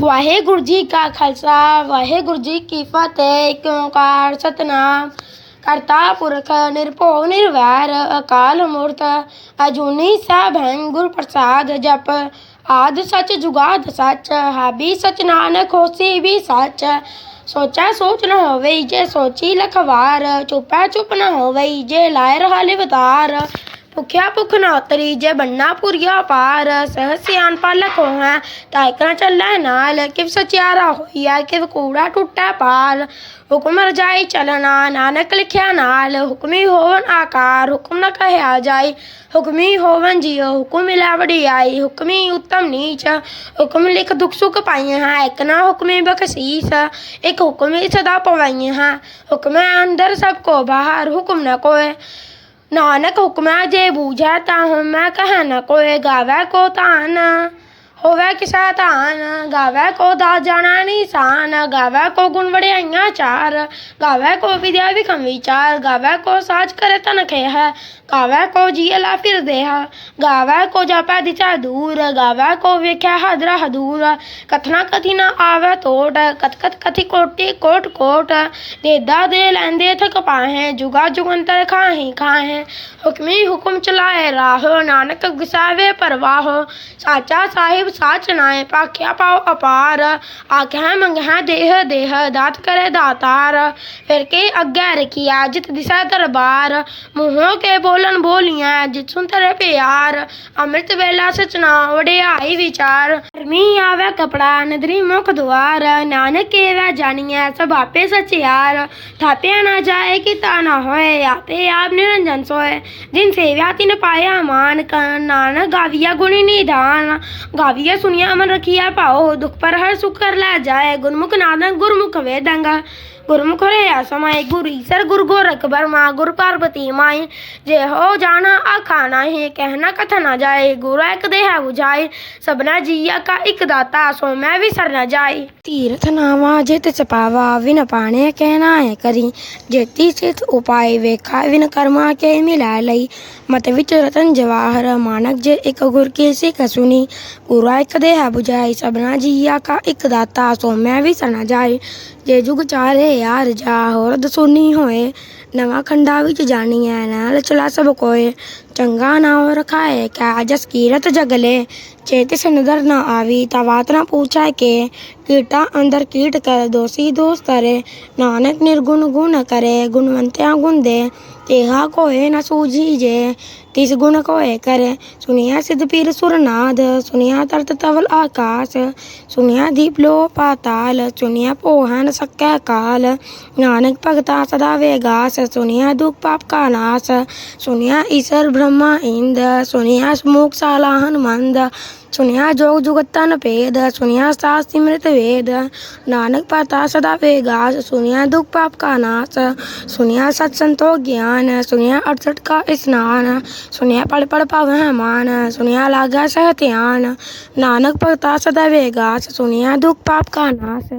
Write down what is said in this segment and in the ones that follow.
ਵਾਹਿਗੁਰੂ ਜੀ ਕਾ ਖਾਲਸਾ, ਵਾਹਿਗੁਰੂ ਜੀ ਕੀ ਫਤਿਹ। ਏਕ ਓੰਕਾਰ ਸਤਨਾਮ, ਕਰਤਾ ਪੁਰਖ ਨਿਰਭਉ ਨਿਰਵੈਰ, ਅਕਾਲ ਮੂਰਤ, ਅਜੂਨੀ ਸੈਭੰ ਗੁਰ ਪ੍ਰਸਾਦ ਜਪ। ਆਦ ਸਚ ਜੁਗਾਦ ਸਚ, ਹਾਬੀ ਸਚ ਨਾਨਕ, ਹੋਸੀ ਵੀ ਸਚ। ਸੋਚੈ ਸੋਚ ਨਾ ਹੋਵੇ ਜੇ ਸੋਚੀ ਲਖਵਾਰ, ਚੁਪੈ ਚੁਪ ਨਾ ਹੋਵੇ ਜੇ ਲਾਇ ਰਹਾ ਲਿਵਤਾਰ ਭੁਖਿਆ ਭੁਖ ਨਾ ਉਤਰੀ ਜੇ ਬੰਨਾ ਪੁਰੀਆ ਪਾਰ, ਸਹ ਸਿਆਨ ਪਾਲਕ ਹੋਇ ਤਾਇਕਣਾ ਚੱਲੈ ਨਾਲ, ਕਿਵ ਸਚਿਆਰਾ ਹੋਈਐ, ਕਿਵ ਕੂੜਾ ਟੁੱਟੈ ਪਾਲ ਹੁਕਮ ਰਜਾਈ ਚਲਣਾ, ਨਾਨਕ ਲਿਖਿਆ ਨਾਲ, ਹੁਕਮੀ ਹੋਵਨ ਆਕਾਰ, ਹੁਕਮ ਨ ਕਹਿਆ ਜਾਈ। ਹੁਕਮੀ ਹੋਵਨ ਜੀਉ, ਹੁਕਮ ਮਿਲਾ ਵਡਿਆਈ, ਹੁਕਮੀ ਉਤਮ ਨੀਚ। ਹੁਕਮ ਲਿਖ ਦੁਖ ਸੁਖ ਪਾਈਆਂ ਹੈ ਇਕ ਨਾ ਹੁਕਮੀ ਬਖਸ਼ੀਸ, ਇਕ ਹੁਕਮੀ ਸਦਾ ਪਵਾਈਆਂ। ਹੈ ਹੁਕਮ ਅੰਦਰ ਸਭ ਕੋ ਬਾਹਰ, ਹੁਕਮ ਨ ਕੋਏ ਨਾਨਕ ਹੁਕਮੈ ਜੇ ਬੂਝੈ ਤਾਂ ਹਉਮੈ ਕਹਿ ਨ ਕੋਇ ਗਾਵੈ ਕੋ ਤਾਨ। ਹੋਵੈ ਕਿਸੈ ਤਾਨ ਗਾਵੈ ਕੋ ਦਾ ਜਾਣੈ ਨਿਸ਼ਾਨ, ਗਾਵੈ ਕੋ ਗੁਣ ਵਡਿਆਈਆਂ ਚਾਰ, ਗਾਵੈ ਕੋ ਵਿਦਿਆ ਵਿਖਮ ਵਿਚਾਰ, ਗਾਵੈ ਕੋ ਸਾਜ ਕਰੇ ਤਨ ਹੈ ਗਾਵੈ ਕੋ ਜੀ ਲਾ ਫਿਰਦੇ ਹਾ ਗਾਵੈ ਕੋ ਜਾਪੈ ਦਿਚਾ ਦੂਰ, ਗਾਵੈ ਕੋ ਵੇਖਿਆ ਹਦਰਾ ਹਦੂਰ, ਕਥਨਾ ਕਥੀ ਨਾ ਆਵੈ ਤੋਟ ਕਥ ਕਤ ਕਥੀ ਕੋਟੀ ਕੋਟ ਕੋਟ, ਦੇਦਾ ਦੇ ਲੈਂਦੇ ਥਕ ਪਾਹੇ, ਜੁਗਾ ਜੁਗੰਤਰ ਖਾਹੀ ਖਾਹੇ, ਹੁਕਮੀ ਹੁਕਮ ਚਲਾਏ ਰਾਹੋ, ਨਾਨਕ ਗੁਸਾਵੇ ਪਰਵਾਹ, ਸਾਚਾ ਸਾਹਿਬ ਸਾਚ ਨਾਏ ਪਾਖਿਆ ਪਾਉ ਅਪਾਰ। ਆਖਿਆ ਮੰਗਿਆ ਦੇਹ ਦੇਹ ਦਾਤ ਕਰੇ ਦਾਤਾਰ। ਫਿਰ ਕੇ ਅੱਗੇ ਰਖਿਆ ਜਿਤ ਦਿਸਾ ਦਰਬਾਰ। ਮੂੰਹੋਂ ਕੇ ਬੋਲਨ ਬੋਲੀਆਂ ਜਿਤ ਸੁਨ ਤਰੇ ਪਿਆਰ। ਅੰਮ੍ਰਿਤ ਵੇਲਾ ਸਚਨਾ ਵਡਿਆਈ ਵਿਚਾਰ। ਧਰਮੀ ਆਵੇ ਕਪੜਾ, ਨਦਰੀ ਮੁਖ ਦੁਆਰ। ਨਾਨਕ ਕੇਵੈ ਜਾਣੀਐ ਸਭ ਆਪੇ ਸਚਿਆਰ ਥਾਪਿਆ ਨਾ ਜਾਏ ਕਿ ਤਾ ਨਾ ਹੋਏ, ਆਪੇ ਆਪ ਨਿਰੰਜਨ ਸੋਏ। ਜਿਨ ਸੇਵਿਆ ਤਿਨ ਪਾਇਆ ਮਾਨ ਕ- ਨਾਨਕ ਗਾਵੀਆ ਗੁਣੀ ਨਿਧਾਨ ਗਾਵੀਆ ਸੁਣਿਆ ਅਮਨ ਰਖਿਆ ਭਾਉ ਦੁਖ ਪਰ ਹਰ ਸੁਖ ਕਰ ਲੈ ਜਾਏ, ਗੁਰਮੁਖ ਨਾਨਕ ਗੁਰਮੁਖ ਵੇਦੰਗਾ। ਗੁਰਮੁਖ ਰਹਿਆ ਸਮਾਏ ਗੁਰ ਈਸਰ ਗੁਰ ਗੋਰਖ ਬਰਮਾ ਗੁਰ ਪਾਰਬਤੀ ਮਾਈ। ਜੇ ਹੋ ਜਾਣਾ ਆਖਾ ਨਾਹੀ ਕਹਿਣਾ ਕਥ ਨਾ ਜਾਏ, ਗੁਰ ਇੱਕ ਦੇਹ 부ਝਾਏ ਸਭਨਾ ਜੀਆ ਕਾ ਇੱਕ ਦਾਤਾ, ਸੋ ਮੈਂ ਵੀ ਸਰ ਨਾ ਜਾਏ। ਤੀਰਥ ਨਾਵਾ ਜਿਤ ਚਪਾਵਾ ਵਿਨ ਪਾਣੇ ਕਹਿਣਾ ਹੈ ਕਰੀ। ਜੇਤੀ ਸਿਤ ਉਪਾਏ ਵੇਖਾ ਵਿਨ ਕਰਮਾ ਕੇ ਮਿਲਾ ਲਈ। ਮਤ ਵਿੱਚ ਰਤਨ ਜਵਾਹਰ, ਮਾਨਕ ਜੇ ਇੱਕ ਗੁਰ ਕੀ ਸਿੱਖ ਸੁਣੀ। ਗੁਰਾ ਇੱਕ ਦੇਹ 부ਝਾਈ ਸਭਨਾ ਜੀਆ ਕਾ ਇੱਕ ਦਾਤਾ, ਸੋ ਮੈਂ ਵੀ ਸਰ ਨਾ ਜੇ ਜੁਗ ਚਾਰੇ ਯਾਰ ਜਾ, ਹੋਰ ਦਸੂਨੀ ਹੋਏ। ਨਵਾਂ ਖੰਡਾ ਵਿੱਚ ਜਾਣੀ ਐ ਨਾਲ ਚਲਾ ਸਭ ਕੋਏ। ਚੰਗਾ ਨਾਮ ਰਖਾਏ ਕਾ ਜਸ ਕੀਰਤ ਜਗਲੇ। ਚੇਤਿਸ ਨਦਰ ਨਾ ਆਵੀ ਤਵਾਤ ਨਾ ਪੁੱਛਾਏ ਕੇ। ਕੀਟਾ ਅੰਦਰ ਕੀਟ ਕਰ, ਦੋਸੀ ਦੋਸਤ ਰੇ। ਨਾਨਕ ਨਿਰਗੁਣ ਗੁਣ ਕਰੇ, ਗੁਣਵੰਤਿਆ ਗੁਣ ਦੇ। ਤੇਹਾ ਕੋਏ ਨਾ ਸੂਝੀ ਜੇ, ਤਿਸ ਗੁਣ ਕੋਏ ਕਰੇ। ਸੁਨਿਆ ਸਿਧ ਪੀਰ ਸੁਰਨਾਦ, ਸੁਨਿਆ ਤਰਤ ਤਵਲ ਆਕਾਸ। ਸੁਨਿਆ ਦੀਪ ਲੋ ਪਾਤਾਲ, ਸੁਨਿਆ ਪੋਹਨ ਸਕੈ ਕਾਲ। ਨਾਨਕ ਭਗਤਾ ਸਦਾ ਵੇਗਾਸ, ਸੁਨਿਆ ਦੁਖ ਪਾਪ ਕਾ ਨਾਸ। ਸੁਨਿਆ ਈਸ਼ਰ ਬ੍ਰਹਮਾ ਇੰਦ, ਸੁਨਿਆ ਸਮੂਖ ਸਾਲਾ ਹਨਮੰਦ ਸੁਨਿਆ ਜੋਗ ਜੁਗਤਨ ਭੇਦ ਸੁਨਿਆ ਸਾਸ ਸਿਮ੍ਰਿਤ ਵੇਦ ਨਾਨਕ ਪਤਾ ਸਦਾ ਵੇਗਾਸ ਸੁਨਿਆ ਦੁਖ ਪਾਪ ਕਾ ਨਾਸ ਸੁਨਿਆ ਸਤ ਸੰਤੋ ਗਿਆਨ ਸੁਨਿਆ 68 ਕਾ ਇਸਨਾਨ ਸੁਨਿਆ ਪੜ ਪੜ ਪਾਵਹਿ ਮਾਨ ਸੁਨਿਆ ਲਾਗਾ ਸਹਿ ਧਿਆਨ ਨਾਨਕ ਭਗਤਾ ਸਦਾ ਵੇਗਾਸ ਸੁਨਿਆ ਦੁਖ ਪਾਪ ਕਾ ਨਾਸ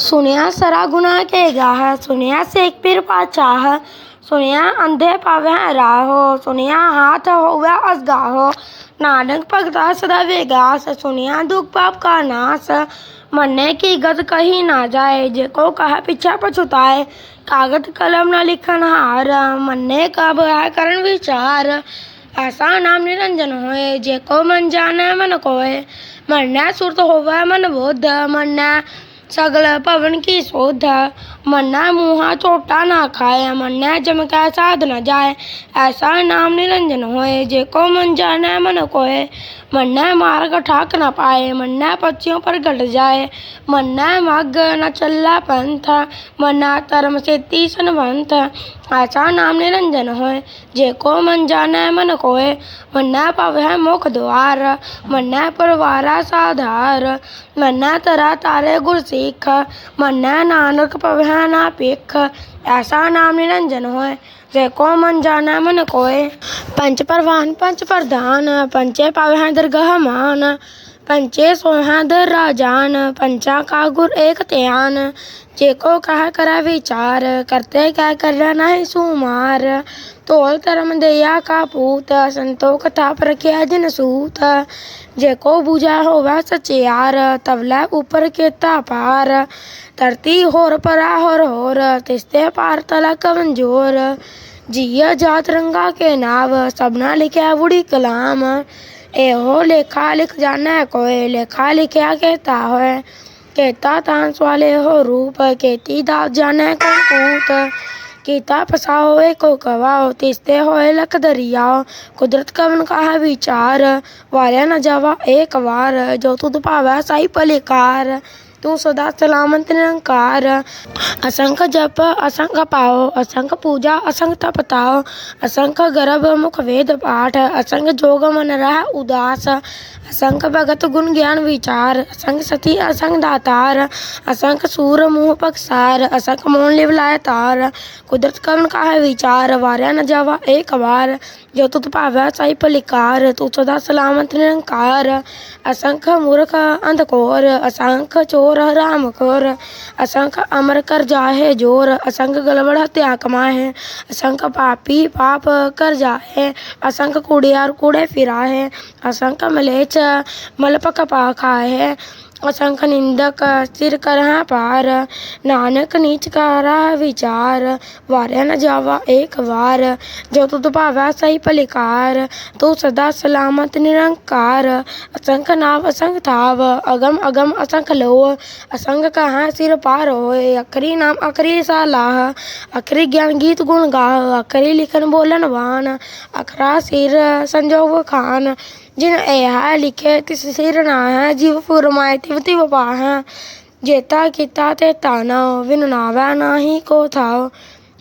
ਸੁਨਿਆ ਸਰਾ ਗੁਨਾ ਕੇ ਗਾਹ ਸੁਨਿਆ ਸੇਖ ਪੀਰ ਪਾਚਾਹ ਸੁਨਿਆ ਅੰਧੇ ਪਾਵਹਿ ਰਾਹੋ ਸੁਨਿਆ ਹਾਥ ਹੋਵੇ ਅਸਗਾਹੋ ਨਾਨਕ ਭਗਤਾ ਸਦਾ ਵੇਗਾਸ ਸੁਨਿਆ ਦੁਖ ਪਾਪ ਕਾ ਨਾਸ। ਮੰਨੇ ਕੀ ਗਤ ਕਹੀ ਨਾ ਜਾਏ, ਜੇ ਕੋ ਕਹਾ ਪਿਛਾ ਪਛੁਤਾਏ। ਕਾਗਦ ਕਲਮ ਨਾ ਲਿਖਨ ਹਾਰ, ਮੰਨੇ ਕਬ ਹੈ ਕਰਨ ਵਿਚਾਰ। ਐਸਾ ਨਾਮ ਨਿਰੰਜਨ ਹੋਏ, ਜੇ ਕੋ ਮਨ ਜਾਣੈ ਮਨ ਕੋਏ। ਮੰਨੈ ਸੁਰਤ ਹੋਵੇ ਮਨ ਬੁੱਧ ਮੰਨੈ ਸਗਲ ਭਵਨ ਕੀ ਸੋਧ? ਮੰਨੈ ਮੂਹਾ ਝੋਟਾ ਨਾ ਖਾਏ ਮੰਨੈ ਜਮਕੈ ਸਾਧ ਨ ਜਾਏ ਐਸਾ ਨਾਮ ਨਿਰੰਜਨ ਹੋਏ, ਜੇ ਕੋ ਮਨ ਜਾਣੈ ਮਨ ਕੋਏ ਮੰਨੈ ਮਾਰਗ ਠਾਕ ਨ ਪਾਏ, ਮੰਨੈ ਪਛਿਓ ਪਰ ਘਟ ਜਾਏ। ਮੰਨੈ ਮਗ ਨ ਚੱਲਾ ਪੰਥ, ਮੰਨੈ ਧਰਮ ਸੇਤੀ ਸੰਵੰਤ ਐਸਾ ਨਾਮ ਨਿਰੰਜਨ ਹੋਏ, ਜੇ ਕੋ ਮਨ ਜਾਣੈ ਮਨ ਕੋਏ। ਮੰਨੈ ਪਵਹਿ ਮੁਖ ਦੁਆਰ, ਮੰਨੈ ਪਰਵਾਰਾ ਸਾਧਾਰ। ਮੰਨੈ ਤਰਾ ਤਾਰੇ ਗੁਰ ਸਿੱਖ, ਮੰਨੈ ਨਾਨਕ ਪਵਹਿ ਨਾ ਭਿਖ। ਐਸਾ ਨਾਮ ਨਿਰੰਜਨ ਹੋਏ ਜੇ ਕੋ ਮਨ ਜਾਣੈ, ਮਨ ਕੋਏ। ਪੰਚ ਪਰਵਾਨ ਪੰਚ ਪ੍ਰਧਾਨ ਪੰਚੇ ਪਵਹਿ ਦਰਗਹ ਮਾਨ। ਪੰਚੇ ਸੋਹਾਂ ਦਰ ਰਾਜਾਨ ਪੰਚਾ ਕਾ ਗੁਰ ਏਕ ਧਿਆਨ। ਜੇ ਕੋ ਕਹ ਕਰੈ ਵਿਚਾਰ, ਕਰਤੇ ਕਹਿ ਕਰ ਨਹੀਂ ਸੁਮਾਰ। ਤੋਲ ਧਰਮ ਦਇਆ ਕਾ ਪੂਤ, ਸੰਤੋਖ ਥਾਪ ਰਖਿਆ ਜਨ ਸੂਤ। ਜੇ ਕੋ ਬੂਝਾ ਹੋਵੇ ਸਚਿਆਰ ਤਵਲੇ ਉੱਪਰ ਕੀਤਾ ਪਾਰ ਧਰਤੀ ਹੋਰ ਪਰਾ ਹੋਰ ਹੋਰ ਤਿਸਤੇ ਪਾਰ ਤਲਾ ਕਮਜ਼ੋਰ। ਜੀਆ ਜਾਤ ਰੰਗਾ ਕੇ ਨਾਵ, ਸਭਨਾ ਲਿਖਿਆ ਬੁੜੀ ਕਲਾਮ। ਇਹੋ ਲੇਖਾ ਲਿਖ ਜਾਣਾ ਕੋਇ ਲੇਖਾ ਲਿਖਿਆ ਕਹਤਾ ਹੋਏ। ਕਹਤਾ ਤਾਂ ਸਵਾਲੇ ਹੋ ਰੂਪ, ਕੇਤੀ ਦਾ ਜਾਣੈ ਕੰਕੂਤ ਕੀਤਾ। ਕੀਤਾ, ਫਸਾਓ ਏ ਕੋ ਕਵਾਓ, ਤਿਸਤੇ ਹੋਏ ਲਖ ਦਰਿਆਓ, ਕੁਦਰਤ ਕਵਨ ਕਾਹ ਵਿਚਾਰ ਵਾਲਿਆ ਨਾ ਜਾਵਾ ਏਕ ਵਾਰ, ਜੋ ਤੁਧ ਭਾਵੈ ਸਾਈ ਭਲਿਕਾਰ ਤੂੰ ਸਦਾ ਸਲਾਮਤ ਨਿਰੰਕਾਰ ਅਸੰਖ ਜਪ ਅਸੰਖ ਪਾਓ ਅਸੰਖ ਪੂਜਾ ਅਸੰਖ ਤਪ ਤਾਓ ਅਸੰਖ ਗਰਭ ਮੁਖ ਵੇਦ ਪਾਠ ਅਸੰਖ ਜੋਗ ਮਨ ਰਹਿ ਉਦਾਸ ਅਸੰਖ ਭਗਤ ਗੁਣ ਗਿਆਨ ਵਿਚਾਰ ਅਸੰਖ ਸਤੀ ਅਸੰਖ ਦਾਤਾਰ ਅਸੰਖ ਸੂਰ ਮੂਹ ਪਕਸਾਰ ਅਸੰਖ ਮੋਨ ਲਿਵ ਲਾਇ ਤਾਰ ਕੁਦਰਤ ਕਵਨ ਕਾਹੇ ਵਿਚਾਰ ਵਾਰਿਆ ਨ ਜਾਵਾ ਏਕ ਵਾਰ ਜੋ ਤੁਧ ਭਾਵੈ ਸਾਈ ਭਲਿਕਾਰ ਤੂੰ ਸਦਾ ਸਲਾਮਤ ਨਿਰੰਕਾਰ ਅਸੰਖ ਮੂਰਖ ਅੰਧਕੋਰ ਅਸੰਖ ਚੋਰ ਹਰਾਮ ਖੋਰ। ਅਸੰਖ ਅਮਰ ਕਰ ਜਾਹੇ ਜੋਰ। ਅਸੰਖ ਗਲਵੜ ਹਤਿਆ ਕਮਾਹੇ। ਅਸੰਖ ਪਾਪੀ ਪਾਪ ਕਰ ਜਾਹੇ। ਅਸੰਖ ਕੂੜਿਆਰ ਕੂੜੇ ਫਿਰਾਹੇ। ਅਸੰਖ ਮਲੇਚ ਮਲਪਕ ਪਾ ਖਾਹੇ। ਅਸੰਖ ਨਿੰਦਕ ਸਿਰ ਕਰਹਾ ਪਾਰ ਨਾਨਕ ਨੀਚ ਕਰਾ ਵਿਚਾਰ, ਵਾਰਿਆ ਨ ਜਾਵਾ ਏਕ ਵਾਰ, ਜੋ ਤੁਧ ਭਾਵੈ ਸਹੀ ਭਲਿਕਾਰ, ਤੂੰ ਸਦਾ ਸਲਾਮਤ ਨਿਰੰਕਾਰ, ਅਸੰਖ ਨਾਵ ਅਸੰਖ ਥਾਵ, ਅਗਮ ਅਗਮ ਅਸੰਖ ਲੋ ਅਸੰਖ ਕਹਾ ਸਿਰ ਪਾਰ ਹੋਏ, ਅਖਰੀ ਨਾਮ ਅਖਰੀ ਸਾਲਾਹ, ਅਖਰੀ ਗਿਆਨ ਗੀਤ ਗੁਣ ਗਾ ਅਖਰੀ ਲਿਖਨ ਬੋਲਨ ਵਾਨ ਅਖਰਾ ਸਿਰ ਸੰਜੋਗ ਖਾਨ ਜਿਨ ਇਹ ਲਿਖੇ ਤਿਸ ਸਿਰ ਨਾ ਹੈ, ਜਿਵ ਫੁਰਮਾਏ ਤਿਵ ਜੇਤਾ ਕੀਤਾ ਤੇ ਤਾਨਾ ਵਿਨ ਨਾਵੈ ਨਾਹੀ ਕੋ ਥਾਉ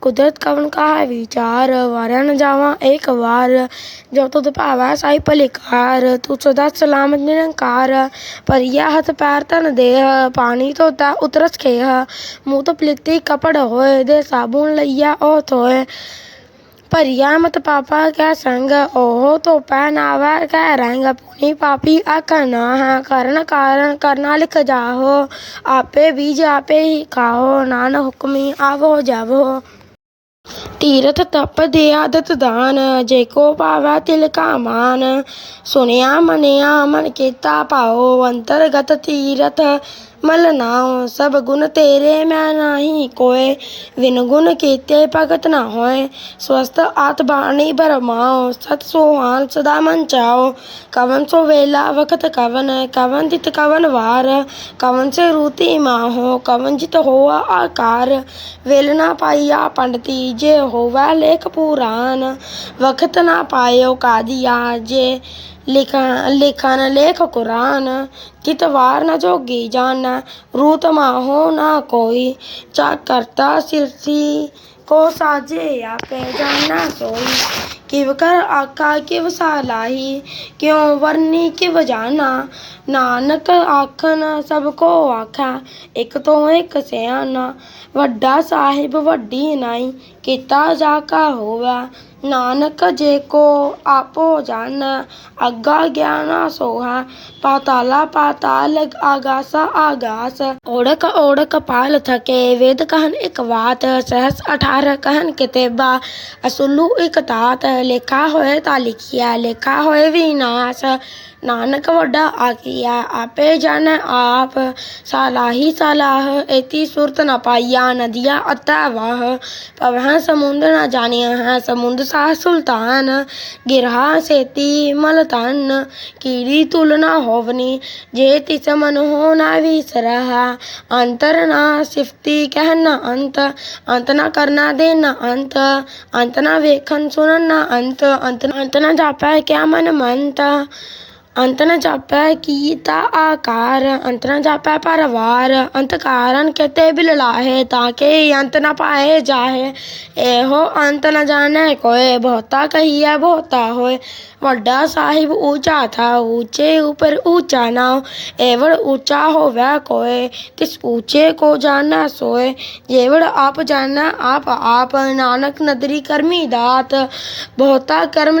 ਕੁਦਰਤ ਕਵਨ ਕਾ ਵਿਚਾਰ ਵਾਰਿਆ ਨ ਜਾਵਾ ਏਕ ਵਾਰ। ਜੋ ਤੁਧ ਭਾਵੈ ਸਾਈ ਭਲਿਕਾਰ ਤੂੰ ਸਦਾ ਸਲਾਮਤ ਨਿਰੰਕਾਰ। ਪਰਿਆ ਹੱਥ ਪੈਰ ਤਨ ਦੇਹ, ਪਾਣੀ ਧੋਤਾ ਉਤਰਸ ਖੇਹ। ਮੂੰਹ ਤੋਂ ਪਲਿੱਤੀ ਕਪੜ ਹੋਏ, ਦੇ ਸਾਬੂਨ ਲਈਆ ਉਹ ਧੋਏ ਭਰੀਆ ਮਤ ਪਾਪਾ ਕੈ ਸੰਗ, ਉਹ ਧੋ ਪੈ ਨਾਵਾ ਕੈ ਰੰਗ ਪੁਨੀ ਪਾਪੀ ਆਖਣਾ ਹੈ ਕਰਨ ਕਾਰਨ ਕਰਨਾ ਲਿਖ ਜਾਹੋ, ਆਪੇ ਬੀਜ ਆਪੇ ਹੀ ਖਾਓ ਨਾਨ ਹੁਕਮੀ ਆਵੋ ਜਾਵੋ। ਤੀਰਥ ਤਪ ਦੇ ਆਦਤ ਦਾਨ, ਜੇ ਕੋ ਭਾਵੈ ਤਿਲ ਕਾ ਮਾਨ ਸੁਨਿਆ ਮਨਿਆ ਮਨ ਕੀਤਾ ਪਾਓ ਅੰਤਰਗਤ ਤੀਰਥ ਮਲ ਨਾਉ ਸਭ ਗੁਣ ਤੇਰੇ ਮੈਂ ਨਾਹੀ ਕੋਏ। ਵਿਨ ਗੁਣ ਕੀਤੇ ਭਗਤ ਨਾ ਹੋਏ। ਸਵਸਤ ਆਤ ਬਾਣੀ ਬਰਮਾਓ ਸਤ ਸੁਹਾਨ ਸਦਾ ਮਨ ਚਾਓ ਕਵਨ ਸੋ ਵੇਲਾ ਵਖਤ ਕਵਨ। ਕਵਨ ਜਿਤ ਕਵਨ ਵਾਰ। ਕਵਨ ਸੇ ਰੂਤੀ ਮਾਹੋ। ਕਵਨ ਜਿਤ ਹੋਆ ਆਕਾਰ। ਵੇਲ ਨਾ ਪਾਈਆ ਪੰਡਤੀ, ਜੇ ਹੋਵਾ ਲੇਖ ਪੁਰਾਨ। ਵਖਤ ਨਾ ਪਾਇਓ ਕਾਦੀਆ, ਜੇ ਲਿਖਣ ਲਿਖਨ ਲੇਖ ਕੁਰਾਨ, ਕਿਤ ਵਾਰ ਨ ਜੋਗੀ ਜਾਨ ਰੂਤ ਮਾਹੋ ਨਾ ਕੋਈ। ਚਾ ਕਰਤਾ ਸਿਰਸੀ, ਕੋ ਸਾਜੇ ਆਪੇ ਜਾਨਾ ਸੋਈ। ਕਿਵ ਕਰ ਆਕਾ, ਕਿਵ ਸਾਲਾਹੀ ਕਿਉ ਵਰਨੀ ਕਿਵ ਜਾਨਾ ਨਾਨਕ ਆਖਨ ਸਭ ਕੋ ਆਖਾ, ਇੱਕ ਤੋਂ ਇੱਕ ਸਿਆਣਾ। ਵੱਡਾ ਸਾਹਿਬ ਵੱਡੀ ਨਾਈ ਕੀਤਾ ਜਾ ਕਾ ਹੋਵਾ। ਨਾਨਕ ਜੇ ਕੋ ਆਪੋ ਜਾਣ ਅੱਗਾ ਗਿਆਨਾ ਸੋਹਾ। ਪਾਤਾਲਾ ਪਾਤਾਲ ਆਗਾਸਾ ਆਗਾਸ। ਓੜਕ ਓੜਕ ਪਾਲ ਥਕੇ, ਵੇਦ ਕਹਨ ਇੱਕ ਬਾਤ ਸਹਸ 18 ਕਹਨ ਕਿਤੇਬਾ। ਅਸੁਲੂ ਇੱਕ ਤਾਤ, ਲੇਖਾ ਹੋਏ ਤਾਂ ਲਿਖਿਆ ਲੇਖਾ ਹੋਏ ਵਿਨਾਸ਼ ਨਾਨਕ ਵੱਡਾ ਆਖਿਆ ਆਪੇ ਜਨ ਆਪ ਸਾਲਾਹੀ ਸਲਾਹ, ਏਤੀ ਸੁਰਤ ਨ ਪਾਈਆ, ਨਦੀਆਂ ਅਤਾ ਵਾਹ। ਪਵਹ ਸਮੁੰਦ ਨ ਜਾਣਿਆ ਹੈ ਸਮੁੰਦ ਸਾਹ ਸੁਲਤਾਨ। ਗਿਰਹਾ ਸੇਤੀ ਮਲ ਤਨ ਕੀੜੀ ਤੁਲ ਨ ਹੋਵਨੀ। ਜੇ ਤਿਸ ਮਨ ਹੋ ਨ ਵਿਸਰਹਾ, ਅੰਤਰ ਨਾ ਸਿਫਤੀ ਕਹਿ ਨ ਅੰਤ। ਅੰਤ ਨ ਕਰਨਾ ਦੇ ਨ ਅੰਤ ਅੰਤ ਨ ਵੇਖਣ ਸੁਣਨ ਨ ਅੰਤ। ਅੰਤ ਅੰਤ ਨ ਜਾਪੈ ਕਿਆ ਮਨ ਮੰਤ। ਅੰਤ ਨ ਜਾਪੈ ਕੀਤਾ ਆਕਾਰ ਅੰਤ ਨ ਜਾਪੈ ਪਰਵਾਰ ਅੰਤ ਕਾਰਨ ਕਤੇ ਬਿਲ ਲਾਹੇ ਤਾਂ ਕਿ ਅੰਤ ਨ ਪਾਏ ਜਾਹੇ ਇਹੋ ਅੰਤ ਨ ਜਾਣੈ ਕੋਏ ਬਹੁਤਾ ਕਹੀਐ ਬਹੁਤਾ ਹੋਏ ਵੱਡਾ ਸਾਹਿਬ ਊਚਾ ਥਾ ਊਚੇ ਉਪਰ ਊਚਾ ਨਾਉ ਏਵੜ ਊਚਾ ਹੋਵੈ ਕੋਏ ਤਿਸ ਊਚੇ ਕੋ ਜਾਣਾ ਸੋਏ ਜੇਵੜ ਆਪ ਜਾਣਾ ਆਪ ਆਪ ਨਾਨਕ ਨਦਰੀ ਕਰਮੀ ਦਾਤ ਬਹੁਤਾ ਕਰਮ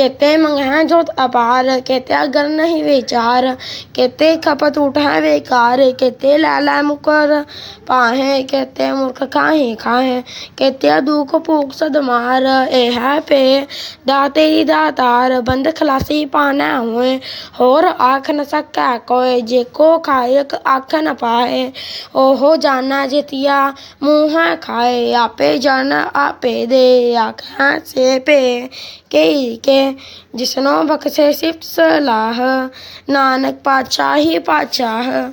केते मंघाइजो त अपार केते अगर नहीं वीचार केते खपत उठाए वेकार केते लालाए मुकर पाहे केते मूर्ख खाहे खाहे केते दुख फूक सद मार एह पे दाते ही दातार बंद खलासी पाना होए होर आख न सकै कोय जेको खायक आख न पाए ओहो जाना जितिया मुँह खाए आपे जाना आपे दे आखा से पे कई के ਜਿਸਨੋ ਬਖਸ਼ੇ ਸਿਫਤ ਸਲਾਹ ਨਾਨਕ ਪਾਤਸ਼ਾਹੀ ਪਾਤਸ਼ਾਹ।